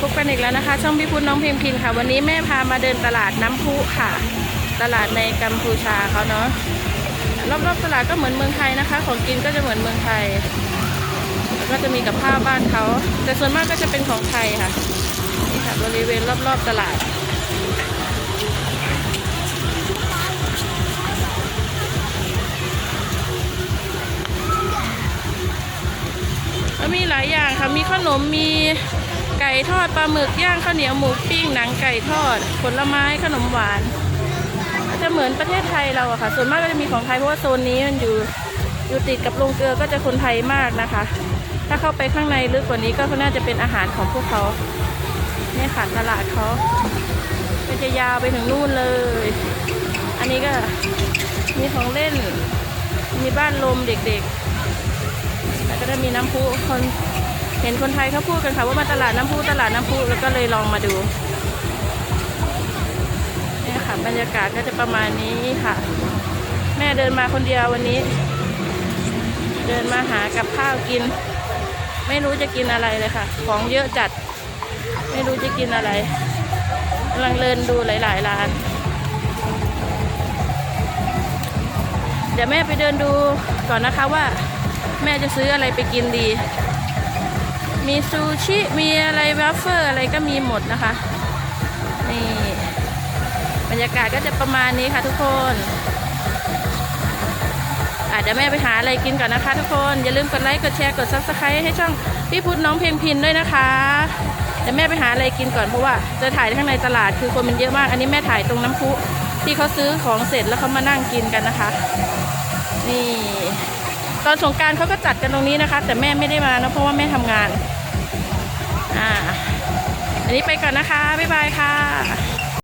พบกันอีกแล้วนะคะ ช่องพี่พุทธน้องพิมพินค่ะ วันนี้แม่พามาเดินตลาดน้ำพุค่ะ ตลาดในกัมพูชาเขาเนาะรอบๆตลาดก็เหมือนเมืองไทยนะคะ ของกินก็จะเหมือนเมืองไทยแล้วก็จะมีกับข้าวบ้านเขาแต่ส่วนมากก็จะเป็นของไทยค่ะนี่ค่ะบริเวณรอบๆตลาดแล้วมีหลายอย่างค่ะมีขนมมี ไก่ทอดปลาหมึกย่างข้าวเหนียวหมูปิ้งหนังไก่ทอด ผลไม้ขนมหวานจะเหมือนประเทศไทยเราอะค่ะ ส่วนมากก็จะมีของไทยเพราะว่าโซนนี้มันอยู่อยู่ติดกับโรงเกลือก็จะคนไทยมากนะคะ ถ้าเข้าไปข้างในลึกกว่านี้ก็น่าจะเป็นอาหารของพวกเขาเนี่ยค่ะตลาดเขาก็จะยาวไปถึงนู่นเลย อันนี้ก็มีของเล่น มีบ้านลมเด็กๆ แล้วก็จะมีน้ำพุคน เห็นคนไทยเขาพูดกันค่ะว่ามาตลาดน้ำพุตลาดน้ำพุแล้วก็เลยลองมาดูเนี่ยค่ะบรรยากาศก็จะประมาณนี้ค่ะ แม่เดินมาคนเดียววันนี้ เดินมาหากับข้าวกิน ไม่รู้จะกินอะไรเลยค่ะ ของเยอะจัด ไม่รู้จะกินอะไรกำลังเดินดูหลายๆร้าน เดี๋ยวแม่ไปเดินดูก่อนนะคะว่า แม่จะซื้ออะไรไปกินดี มีซูชิ มีอะไรวัฟเฟอร์อะไรก็มีหมดนะคะ นี่ บรรยากาศก็จะประมาณนี้ค่ะทุกคนอาจจะเดี๋ยวแม่ไปหาอะไรกินก่อนนะคะ ทุกคน อย่าลืมกดไลค์ กดแชร์ กดซับสไครต์ให้ช่องพี่พุทธน้องเพลงพินด้วยนะคะเดี๋ยวแม่ไปหาอะไรกินก่อนเพราะว่าจะถ่ายข้างในตลาดคือคนมันเยอะมาก อันนี้แม่ถ่ายตรงน้ำพุที่เขาซื้อของเสร็จแล้วเขามานั่งกินกันนะคะ นี่ ตอนสงกรารเขาก็จัดกันตรงนี้นะคะ แต่แม่ไม่ได้มานะเพราะว่าแม่ทำงาน อ่าอันนี้ไปก่อนนะคะ บ๊ายบายค่ะ